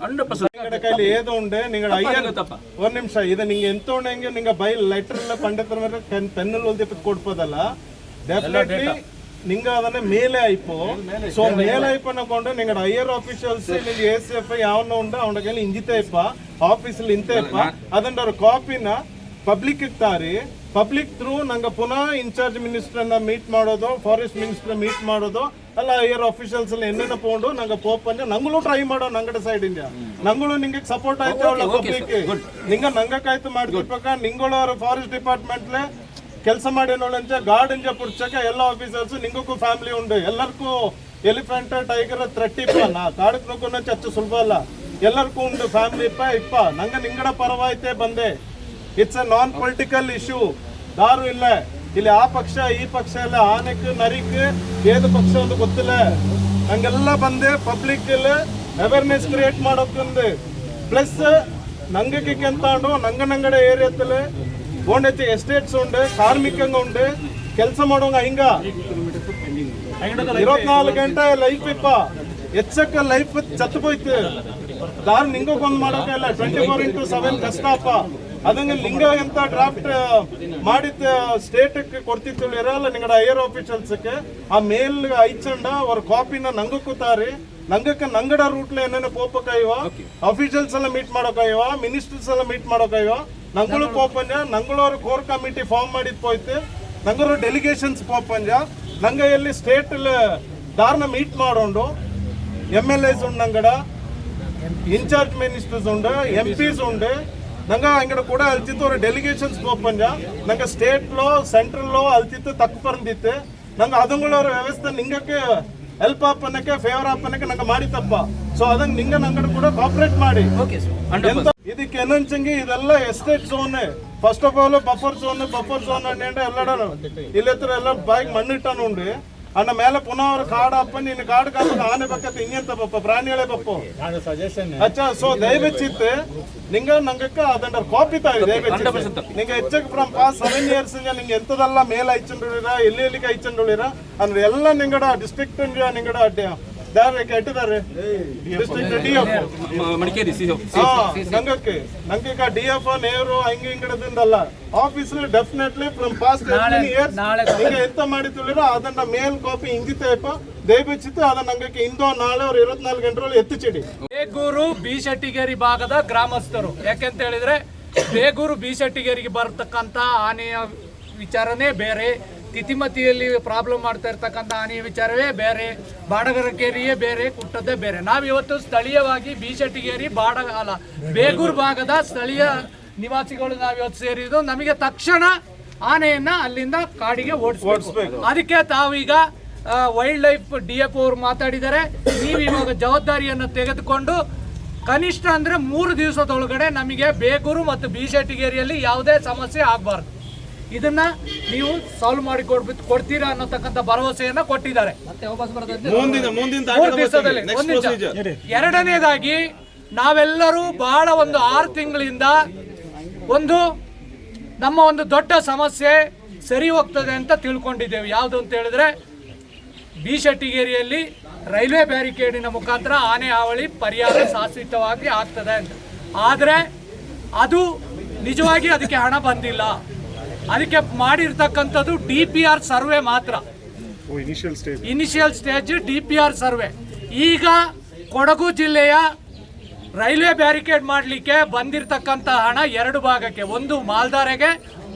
S7: ಹಂಡ್ರೆಡ್ ಪರ್ಸೆಂಟ್
S3: ನಿಂಗಡ ಕೈಲಿ ಏದು ಉಂಡೆ? ನಿಂಗಡ ಅಯ್ಯರ್
S7: ತಪ್ಪ.
S3: ಒಂದ್ ನಿಮಿಷ ಇದು ನಿಂಗೆ ಎಂತ ಉಂಡೆಂಗೆ ನಿಂಗ ಬೈ ಲೆಟರ್ ಎಲ್ಲ ನಿಂಗ ಅದನ್ನ ಮೇಲೆ ಆಯ್ಪು ಸೊ ಮೇಲೆ ಆಯ್ಪನ್ನ ಕೊಂಡು ನಿಂಗಡ ಹೈಯರ್ ಆಫೀಷಿಯಲ್ಸ್ ನಿಂಗೆ ಎ ಸಿ ಎಫ್ ಯಾವನ್ನ ಉಂಡ ಅವನ ಕೈಲಿ ಇಂಜಿತ ಇಪ್ಪ. ಆಫೀಸಲ್ಲಿ ಇಂತ ಇಪ್ಪ. ಅದನ್ನ ಕಾಪಿನ ಪಬ್ಲಿಕ್ ತಾರಿ. ಪಬ್ಲಿಕ್ ಥ್ರೂ ನಂಗ ಪುನಃ ಇನ್ಚಾರ್ಜ್ ಮಿನಿಸ್ಟರ್ನ ಮೀಟ್ ಮಾಡೋದು ಫಾರೆಸ್ಟ್ ಮಿನಿಸ್ಟರ್ ಮೀಟ್ ಮಾಡೋದು ಅಲ್ಲ ಹೈಯರ್ ಆಫೀಷಿಯಲ್ಸ್ ಎಲ್ಲ ಎನ್ನೆನ ಪೋಂಡು ನಂಗೆ ಪೋಪ್ ಅಂದ್ರೆ ನಂಗಳು ಟ್ರೈ ಮಾಡೋ ನಂಗಡೆ ಸೈಡ್ ಇಂದ. ನಂಗಳು ನಿಂಗೆ ಸಪೋರ್ಟ್ ಆಯ್ತು ಅವಳ ಪಬ್ಲಿಕ್ ನಿಂಗ ನಂಗಕ್ಕಾಯ್ತು ಪಕ್ಕ ನಿಂಗಳು ಫಾರೆಸ್ಟ್ ಡಿಪಾರ್ಟ್ಮೆಂಟ್ಲೆ ಕೆಲಸ ಮಾಡೇನೋಳಂಚ ಗಾರ್ಡ್ ಇಂಜ ಪುಡ್ಸಕ್ಕೆ ಎಲ್ಲ ಆಫೀಸರ್ಸ್ ನಿಂಗಕ್ಕೂ ಫ್ಯಾಮಿಲಿ ಉಂಡು ಎಲ್ಲರಿಗೂ ಎಲಿಫೆಂಟ್ ಟೈಗರ್ ತ್ರಟ್ಟಿ ಇಪ್ಪ. ನಾ ಕಾಡಕ್ ನುಗ್ಗುನ ಚಚ್ಚು ಸುಲಭ ಅಲ್ಲ. ಎಲ್ಲರಿಗೂ ಉಂಡು ಫ್ಯಾಮಿಲಿ ಇಪ್ಪ ಇಪ್ಪ. ನಂಗ ನಿಂಗಡ ಪರವಾಯ್ತೆ ಬಂದೆ. It's a non political issue ದಾರು ಇಲ್ಲ. ಇಲ್ಲಿ ಆ ಪಕ್ಷ, ಈ ಪಕ್ಷ ಎಲ್ಲ ಆನೆಕ್, ನರಿಕ್, ಏದು ಪಕ್ಷ ಒಂದು ಗೊತ್ತಿಲ್ಲ. ನಂಗೆಲ್ಲ ಬಂದೆ ಪಬ್ಲಿಕ್ ಅವೇರ್ನೆಸ್ ಕ್ರಿಯೇಟ್ ಮಾಡೋಕೆ ಪ್ಲಸ್ ನಂಗಕ್ಕೆ ಕೆಂತಾಂಡು ನಂಗ ನಂಗಡ ಏರಿಯಾದಲ್ಲಿ ಓಂಡೈತಿ ಎಸ್ಟೇಟ್ಸ್ ಉಂಡು ಕಾರ್ಮಿಕಂಗ ಉಂಡು ಕೆಲಸ ಮಾಡೋಂಗ ಹಿಂಗ. ಇಪ್ಪತ್ನಾಲ್ಕು ಗಂಟೆ ಲೈಫ್ ಇಪ್ಪ. ಹೆಚ್ಚಕ್ಕ ಲೈಫ್ ಚತ್ತು ಹೋಯ್ತು ದಾರ್ ಬಂದ್ ಮಾಡೋಕೆ ಇಲ್ಲ. ಟ್ವೆಂಟಿ ಫೋರ್ ಇಂಟು ಸೆವೆನ್ ಕಷ್ಟ ಅಪ್ಪ. ಅದಂಗೆ ಲಿಂಗ ಅಂತ ಡ್ರಾಫ್ಟ್ ಮಾಡಿದ ಸ್ಟೇಟ್ ಕೊಡ್ತಿತ್ತು ಇರಲ್ಲ ನಿಂಗಡ ಹೈಯರ್ ಆಫೀಷಿಯಲ್ಸ್ಗೆ ಆ ಮೇಲ್ ಐಚಂಡ ಅವ್ರ ಕಾಪಿನ ನಂಗ ಕೂತಾರಿ. ನಂಗಕ್ಕೆ ನಂಗಡ ರೂಟ್ಲ ಏನೇನೋ ಪೋಪಕ್ಕಾಯ್ವ ಅಫಿಷಿಯಲ್ಸ್ ಎಲ್ಲ ಮೀಟ್ ಮಾಡೋಕಾಯ್ವ ಮಿನಿಸ್ಟರ್ಸ್ ಎಲ್ಲ ಮೀಟ್ ಮಾಡೋಕಾಯ್ವ ನಂಗಳು ಪೋಪಂಜ ನಂಗಳವ್ರ ಕೋರ್ ಕಮಿಟಿ ಫಾರ್ಮ್ ಮಾಡಿದ್ ಪೋಯ್ತು. ನಂಗರು ಡೆಲಿಗೇಷನ್ಸ್ ಪೋಪಂಜ ನಂಗೆ ಎಲ್ಲಿ ಸ್ಟೇಟ್ ದಾರ್ನ ಮೀಟ್ ಮಾಡೋಂಡು. ಎಂ ಎಲ್ ಎಸ್ ಉಂಡು ನಂಗಡ. ಇನ್ಚಾರ್ಜ್ ಮಿನಿಸ್ಟರ್ಸ್ ಉಂಡು ಎಂ ಪಿಸ್ ಉಂಡು. ನಂಗೆ ಅಂಗಡ ಕೂಡ ಅಲ್ತಿತ್ತು ಅವ್ರ ಡೆಲಿಗೇಷನ್ಸ್ ಪೋಪಂಜ ನಂಗ ಸ್ಟೇಟ್ ಲೋ ಸೆಂಟ್ರಲ್ ಲೋ ಅಲ್ತಿತ್ತು, ತಕ್ಕ ಬಂದಿತ್ತು ನಂಗ ಅದಂಗಳವ್ರ ವ್ಯವಸ್ಥೆ ನಿಂಗಕ್ಕೆ ಹೆಲ್ಪ್ ಆಪನಕ್ಕೆ ಫೇವರ್ ಆಪನಕ್ಕೆ ನಂಗೆ ಮಾಡಿ ತಪ್ಪ ಸೊ ಅದಂಗ ನಿಂಗ ನಂಗಡ ಕೂಡ ಕಾಪರೇಟ್ ಮಾಡಿ.
S7: ಓಕೆ ಸರ್
S3: ಇದಕ್ಕೆ ಏನಂಚಂಗೆ ಇದೆಲ್ಲ estate zone first of all buffer zone buffer zone and ಎಲ್ಲ ಇಲ್ಲಿ ಹತ್ರ ಎಲ್ಲ ಬಾಯ್ ಮಣ್ಣಿಟ್ಟ ನೋಡ್ರಿ ಅಣ್ಣ ಮೇಲೆ ಪುನಃ ಅವ್ರು ಕಾಡಪ್ಪ ನೀನು ಕಾಡು ಕಾಪ ಆನೆ ಬಕ್ಕತ್ತೆ ಹಿಂಗೆಂತ ಬಪ್ಪ? ಪ್ರಾಣಿಗಳೇ ಬಪ್ಪು? ಅಚ್ಚಾ ಸೊ ದಯವೆಚ್ಚಿತ್ತೆ. ನಿಂಗ ನಂಗಕ್ಕ ಅದಂಡ ಕಾಪಿ ತಾಯಿ ದಯವೆಚ್ಚಿತ್ತು. ನಿಂಗೆ ಹೆಚ್ಚಕ್ಕೆ ಫ್ರಮ್ ಪಾಸ್ ಸೆವೆನ್ ಇಯರ್ಸ್ ನಿಂಗೆ ಎಂತದೆಲ್ಲ ಮೇಲ ಐಚಂಡುಳಿರ ಎಲ್ಲಿ ಎಲ್ಲಿಗೆ ಐಚಂಡುಳಿರ? ಅಂದ್ರೆ ಎಲ್ಲ ನಿಂಗಡ ಡಿಸ್ಟ್ರಿಕ್ಟ್ ನಿಂಗಡ ದಾರೆ ಕೆಟ್ಟಿದ್ದಾರೆ. District D
S7: F Madikeri C
S3: ಹಾ ನಂಗಕ್ಕೆ ನಂಗೆ ಡಿ ಎಫ್ ನೇರು ಹಂಗ ಹಿಂಗಡದಿಂದಲ್ಲ office definitely from
S2: past
S3: years
S2: ನಾಳೆ
S3: ಈಗ ಎಂತ ಮಾಡಿದ್ರು ಅದನ್ನ ಮೇಲ್ ಕಾಪಿ ಹಿಂಗಿತ್ತೇಪ ದಯವಿಚ್ಚಿತ್ತು. ಅದನ್ನ ನಂಗಕ್ಕೆ ಇಂದೋ ನಾಳೆ ಅವ್ರು ಇರುವತ್ನಾಲ್ಕು ಗಂಟೆಗಳಲ್ಲಿ ಎತ್ತಿಚಿಡಿ.
S2: ಬೇಗೂರು ಬಿ ಶೆಟ್ಟಿಗೇರಿ ಭಾಗದ ಗ್ರಾಮಸ್ಥರು. ಯಾಕೆಂತ ಹೇಳಿದ್ರೆ ಬೇಗೂರು ಬಿ ಶೆಟ್ಟಿಗೇರಿಗೆ ಬರ್ತಕ್ಕಂಥ ಆನೆಯ ವಿಚಾರನೇ ಬೇರೆ. ತಿತಿಮತಿಯಲ್ಲಿ ಪ್ರಾಬ್ಲಮ್ ಮಾಡ್ತಾ ಇರ್ತಕ್ಕಂಥ ಹಾನಿ ವಿಚಾರವೇ ಬೇರೆ ಬಾಡಗರಕೇರಿಯೇ ಬೇರೆ ಕುಟ್ಟದ್ದೇ ಬೇರೆ. ನಾವಿವತ್ತು ಸ್ಥಳೀಯವಾಗಿ ಬಿ ಶೆಟ್ಟಿಗೇರಿ ಬಾಡ ಅಲ್ಲ ಬೇಗೂರು ಭಾಗದ ಸ್ಥಳೀಯ ನಿವಾಸಿಗಳು ನಾವಿವತ್ತು ಸೇರಿದ್ದು. ನಮಗೆ ತಕ್ಷಣ ಆನೆಯನ್ನು ಅಲ್ಲಿಂದ ಕಾಡಿಗೆ ಓಡಿಸ್ಬೇಕು. ಅದಕ್ಕೆ ತಾವೀಗ ವೈಲ್ಡ್ ಲೈಫ್ ಡಿ ಎಫ್ ಅವರು ಮಾತಾಡಿದ್ದಾರೆ. ನೀವು ಇವಾಗ ಜವಾಬ್ದಾರಿಯನ್ನು ತೆಗೆದುಕೊಂಡು ಕನಿಷ್ಠ ಅಂದ್ರೆ ಮೂರು ದಿವಸದೊಳಗಡೆ ನಮಗೆ ಬೇಗೂರು ಮತ್ತು ಬೀಶೆಟ್ಟಿಗೇರಿಯಲ್ಲಿ ಯಾವುದೇ ಸಮಸ್ಯೆ ಆಗಬಾರ್ದು. ಇದನ್ನ ನೀವು ಸಾಲ್ವ್ ಮಾಡಿ ಕೊಡ್ಬಿಟ್ಟು ಕೊಡ್ತೀರಾ ಅನ್ನೋತಕ್ಕಂಥ ಭರವಸೆಯನ್ನ ಕೊಟ್ಟಿದ್ದಾರೆ. ಎರಡನೇದಾಗಿ ನಾವೆಲ್ಲರೂ ಬಹಳ ಒಂದು ಆರು ತಿಂಗಳಿಂದ ಒಂದು ನಮ್ಮ ಒಂದು ದೊಡ್ಡ ಸಮಸ್ಯೆ ಸರಿ ಹೋಗ್ತದೆ ಅಂತ ತಿಳ್ಕೊಂಡಿದ್ದೇವೆ. ಯಾವುದು ಅಂತ ಹೇಳಿದ್ರೆ ಬಿ ಶೆಟ್ಟಿಗೇರಿಯಲ್ಲಿ ರೈಲ್ವೆ ಬ್ಯಾರಿಕೇಡಿನ ಮುಖಾಂತರ ಆನೆ ಹಾವಳಿ ಪರಿಹಾರ ಶಾಶ್ವತವಾಗಿ ಆಗ್ತದೆ ಅಂತ. ಆದರೆ ಅದು ನಿಜವಾಗಿ ಅದಕ್ಕೆ ಹಣ ಬಂದಿಲ್ಲ. ಅದಕ್ಕೆ ಮಾಡಿರ್ತಕ್ಕಂಥದ್ದು ಡಿ ಪಿ ಆರ್ ಸರ್ವೆ ಮಾತ್ರ. Initial stage D P R survey. ಈಗ ಕೊಡಗು ಜಿಲ್ಲೆಯ ರೈಲ್ವೆ ಬ್ಯಾರಿಕೇಡ್ ಮಾಡಲಿಕ್ಕೆ ಬಂದಿರತಕ್ಕಂಥ ಹಣ ಎರಡು ಭಾಗಕ್ಕೆ ಒಂದು ಮಾಲ್ದಾರೆಗೆ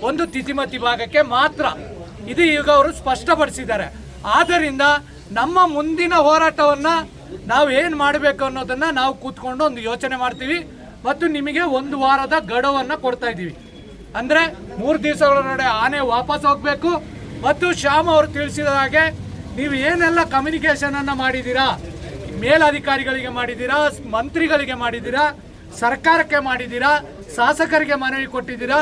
S2: ಒಂದು ತಿತಿಮತಿ ಭಾಗಕ್ಕೆ ಮಾತ್ರ. ಇದು ಈಗ ಅವರು ಸ್ಪಷ್ಟಪಡಿಸಿದ್ದಾರೆ. ಆದ್ದರಿಂದ ನಮ್ಮ ಮುಂದಿನ ಹೋರಾಟವನ್ನು ನಾವು ಏನು ಮಾಡಬೇಕು ಅನ್ನೋದನ್ನು ನಾವು ಕೂತ್ಕೊಂಡು ಒಂದು ಯೋಚನೆ ಮಾಡ್ತೀವಿ. ಮತ್ತು ನಿಮಗೆ ಒಂದು ವಾರದ ಗಡುವನ್ನು ಕೊಡ್ತಾ ಇದ್ದೀವಿ. ಅಂದರೆ ಮೂರು ದಿವಸಗಳೊಳಗಡೆ ಆನೆ ವಾಪಸ್ ಹೋಗಬೇಕು. ಮತ್ತು ಶ್ಯಾಮ್ ಅವರು ತಿಳಿಸಿದ ಹಾಗೆ ನೀವು ಏನೆಲ್ಲ ಕಮ್ಯುನಿಕೇಷನನ್ನು ಮಾಡಿದ್ದೀರಾ? ಮೇಲಧಿಕಾರಿಗಳಿಗೆ ಮಾಡಿದ್ದೀರಾ? ಮಂತ್ರಿಗಳಿಗೆ ಮಾಡಿದ್ದೀರಾ? ಸರ್ಕಾರಕ್ಕೆ ಮಾಡಿದ್ದೀರಾ? ಶಾಸಕರಿಗೆ ಮನವಿ ಕೊಟ್ಟಿದ್ದೀರಾ?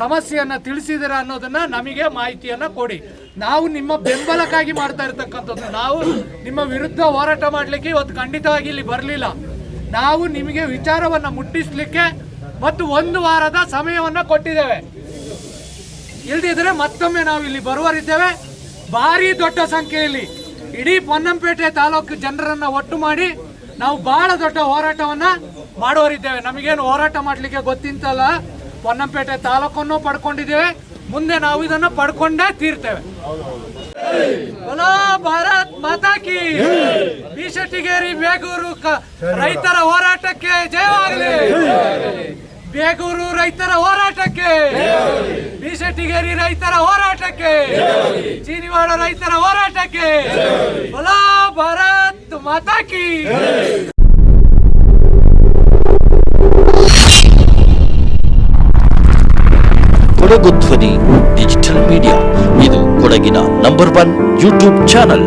S2: ಸಮಸ್ಯೆಯನ್ನ ತಿಳಿಸಿದ್ದೀರಾ ಅನ್ನೋದನ್ನ ನಮಗೆ ಮಾಹಿತಿಯನ್ನ ಕೊಡಿ. ನಾವು ನಿಮ್ಮ ಬೆಂಬಲಕ್ಕಾಗಿ ಮಾಡ್ತಾ ಇರ್ತಕ್ಕಂಥದ್ದು. ನಾವು ನಿಮ್ಮ ವಿರುದ್ಧ ಹೋರಾಟ ಮಾಡಲಿಕ್ಕೆ ಇವತ್ತು ಖಂಡಿತವಾಗಿ ಇಲ್ಲಿ ಬರಲಿಲ್ಲ. ನಾವು ನಿಮಗೆ ವಿಚಾರವನ್ನು ಮುಟ್ಟಿಸ್ಲಿಕ್ಕೆ ಮತ್ತು ಒಂದು ವಾರದ ಸಮಯವನ್ನ ಕೊಟ್ಟಿದ್ದೇವೆ. ಇಲ್ದಿದ್ರೆ ಮತ್ತೊಮ್ಮೆ ನಾವು ಇಲ್ಲಿ ಬರುವರಿದ್ದೇವೆ. ಭಾರಿ ದೊಡ್ಡ ಸಂಖ್ಯೆಯಲ್ಲಿ ಇಡೀ ಪೊನ್ನಂಪೇಟೆ ತಾಲೂಕು ಜನರನ್ನು ಒಟ್ಟು ಮಾಡಿ ನಾವು ಬಹಳ ದೊಡ್ಡ ಹೋರಾಟವನ್ನ ಮಾಡುವರಿದ್ದೇವೆ. ನಮಗೇನು ಹೋರಾಟ ಮಾಡಲಿಕ್ಕೆ ಗೊತ್ತಿಂತಲ್ಲ. ಪೊನ್ನಂಪೇಟೆ ತಾಲೂಕನ್ನು ಪಡ್ಕೊಂಡಿದ್ದೇವೆ. ಮುಂದೆ ನಾವು ಇದನ್ನು ಪಡ್ಕೊಂಡೇ ತೀರ್ತೇವೆ. ಬಲೋ ಭಾರತ್ ಮಾತಾ ಕಿ ಬಿ ಶೆಟ್ಟಿಗೇರಿ ಬೇಗೂರು ರೈತರ ಹೋರಾಟಕ್ಕೆ ಜಯವಾಗಲಿ! ಬೇಗೂರು ರೈತರ ಹೋರಾಟಕ್ಕೆ. ಬಿ ಶೆಟ್ಟಿಗೇರಿ ರೈತರ ಹೋರಾಟಕ್ಕೆ. ಚೀನಿವಾಡ ರೈತರ ಹೋರಾಟಕ್ಕೆ. ಬಲಾ ಭಾರತ್ ಮಾತಾಕಿ
S1: ಕೊಡಗು ಧ್ವನಿ ಡಿಜಿಟಲ್ ಮೀಡಿಯಾ ಇದು ಕೊಡಗಿನ ನಂಬರ್ ಒನ್ ಯೂಟ್ಯೂಬ್ ಚಾನಲ್